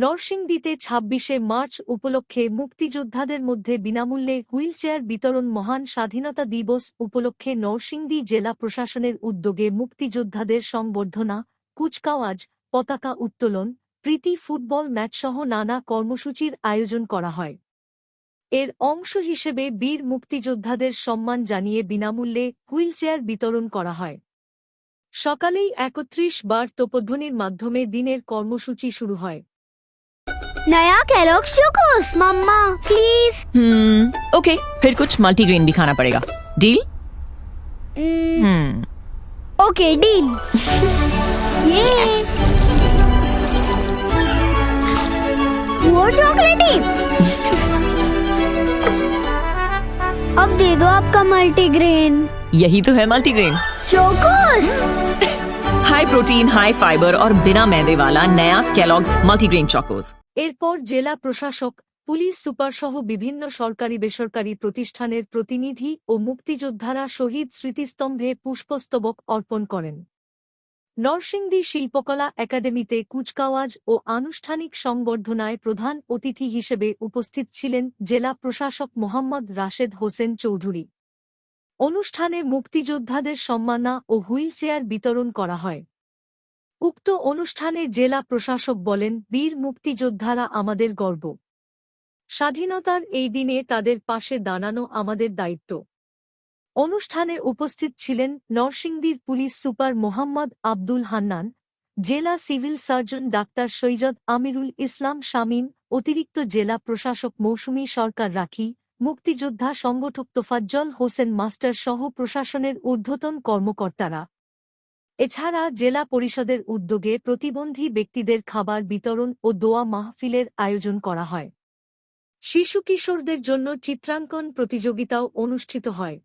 নরসিংদীতে ছাব্বিশে মার্চ উপলক্ষে মুক্তিযোদ্ধাদের মধ্যে বিনামূল্যে হুইলচেয়ার বিতরণ মহান স্বাধীনতা দিবস উপলক্ষে নরসিংদী জেলা প্রশাসনের উদ্যোগে মুক্তিযোদ্ধাদের সংবর্ধনা, কুচকাওয়াজ, পতাকা উত্তোলন, প্রীতি ফুটবল ম্যাচসহ নানা কর্মসূচির আয়োজন করা হয়। এর অংশ হিসেবে বীর মুক্তিযোদ্ধাদের সম্মান জানিয়ে বিনামূল্যে হুইলচেয়ার বিতরণ করা হয়। সকালেই একত্রিশ বার তোপধ্বনির মাধ্যমে দিনের কর্মসূচি শুরু হয়। नया कैलॉग्स चोकोस मम्मा प्लीज़ हम्म ओके फिर कुछ मल्टीग्रेन भी खाना पड़ेगा। डील हम्म ओके डील ये वो चॉकलेटी अब दे दो आपका मल्टीग्रेन यही तो है multigrain Chocos high protein high fibre और बिना मैदे वाला नया कैलॉग्स मल्टीग्रेन चोकोस এরপর জেলা প্রশাসক পুলিশ সুপারসহ বিভিন্ন সরকারি বেসরকারি প্রতিষ্ঠানের প্রতিনিধি ও মুক্তিযোদ্ধারা শহীদ স্মৃতিস্তম্ভে পুষ্পস্তবক অর্পণ করেন নরসিংদী শিল্পকলা একাডেমিতে কুচকাওয়াজ ও আনুষ্ঠানিক সংবর্ধনায় প্রধান অতিথি হিসেবে উপস্থিত ছিলেন জেলা প্রশাসক মোহাম্মদ রাশেদ হোসেন চৌধুরী অনুষ্ঠানে মুক্তিযোদ্ধাদের সম্মাননা ও হুইলচেয়ার বিতরণ করা হয় উক্ত অনুষ্ঠানে জেলা প্রশাসক বলেন, বীর মুক্তিযোদ্ধারা আমাদের গর্ব। স্বাধীনতার এই দিনে তাদের পাশে দাঁড়ানো আমাদের দায়িত্ব। অনুষ্ঠানে উপস্থিত ছিলেন নরসিংদীর পুলিশ সুপার মোহাম্মদ আব্দুল হান্নান, জেলা civil surgeon doctor Syed Amirul Islam Shamim, অতিরিক্ত জেলা প্রশাসক মৌসুমী সরকার রাখি, মুক্তিযোদ্ধা সংগঠক তোফাজ্জল হোসেন মাস্টার সহ প্রশাসনের ঊর্ধ্বতন কর্মকর্তারা। এছাড়া জেলা পরিষদের উদ্যোগে প্রতিবন্ধী ব্যক্তিদের খাবার বিতরণ ও দোয়া মাহফিলের আয়োজন করা হয়। শিশু কিশোরদের জন্য চিত্রাঙ্কন প্রতিযোগিতাও অনুষ্ঠিত হয়।